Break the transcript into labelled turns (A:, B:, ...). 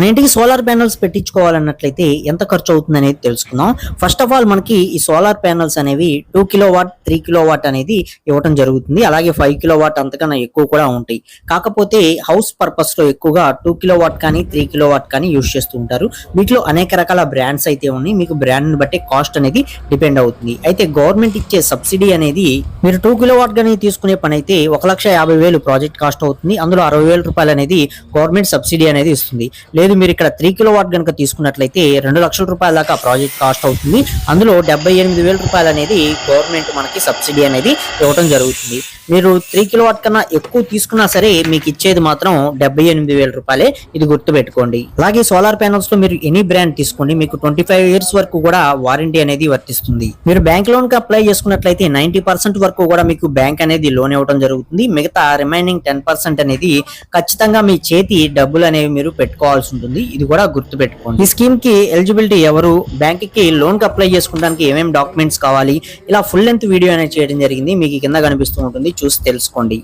A: మన ఇంటికి solar panels పెట్టించుకోవాలన్నట్లయితే ఎంత ఖర్చు అవుతుంది అనేది తెలుసుకుందాం. ఫస్ట్ ఆఫ్ ఆల్ మనకి ఈ సోలార్ ప్యానల్స్ అనేవి two kilo watt three kilo watt అనేది ఇవ్వటం జరుగుతుంది. అలాగే ఫైవ్ కిలో వాట్ అంతకన్నా ఎక్కువ కూడా ఉంటాయి. కాకపోతే హౌస్ పర్పస్లో ఎక్కువగా టూ కిలో వాట్ కానీ త్రీ కిలో వాట్ కానీ యూజ్ చేస్తూ ఉంటారు. వీటిలో అనేక రకాల బ్రాండ్స్ అయితే ఉన్నాయి. మీకు బ్రాండ్ బట్టి కాస్ట్ అనేది డిపెండ్ అవుతుంది. అయితే గవర్నమెంట్ ఇచ్చే సబ్సిడీ అనేది మీరు టూ కిలో వాట్ కానీ తీసుకునే పని అయితే ఒక లక్ష యాభై వేలు ప్రాజెక్ట్ కాస్ట్ అవుతుంది. అందులో అరవై వేల రూపాయలు అనేది గవర్నమెంట్ సబ్సిడీ అనేది ఇస్తుంది. లేదు మీరు ఇక్కడ త్రీ కిలో వాట్ కనుక తీసుకున్నట్లయితే రెండు లక్షల రూపాయల దాకా ప్రాజెక్ట్ కాస్ట్ అవుతుంది. అందులో డెబ్బై ఎనిమిది వేల రూపాయలు అనేది గవర్నమెంట్ మనకి సబ్సిడీ అనేది ఇవ్వడం జరుగుతుంది. మీరు త్రీ కిలో వాట్ కన్నా ఎక్కువ తీసుకున్నా సరే మీకు ఇచ్చేది మాత్రం డెబ్బై ఎనిమిది వేల రూపాయలే. ఇది గుర్తు పెట్టుకోండి అలాగే సోలార్ ప్యానల్స్లో మీరు ఎనీ బ్రాండ్ తీసుకోండి. మీకు ట్వంటీ ఫైవ్ ఇయర్స్ వరకు కూడా వారంటీ అనేది వర్తిస్తుంది. మీరు బ్యాంక్ లోన్కి అప్లై చేసుకున్నట్లయితే నైన్టీ పర్సెంట్ వరకు కూడా మీకు బ్యాంక్ అనేది లోన్ ఇవ్వడం జరుగుతుంది. మిగతా రిమైనింగ్ టెన్ పర్సెంట్ అనేది ఖచ్చితంగా మీ చేతి డబ్బులు అనేవి మీరు పెట్టుకోవాల్సి ఉంటుంది. ఇది కూడా గుర్తు పెట్టుకోండి ఈ స్కీమ్కి ఎలిజిబిలిటీ ఎవరు? బ్యాంక్కి లోన్కి అప్లై చేసుకోవడానికి ఏమేమి డాక్యుమెంట్స్ కావాలి? ఇలా ఫుల్ లెంత్ వీడియో అనేది చేయడం జరిగింది. మీకు కింద కనిపిస్తూ ఉంటుంది. చూసి తెలుసుకోండి.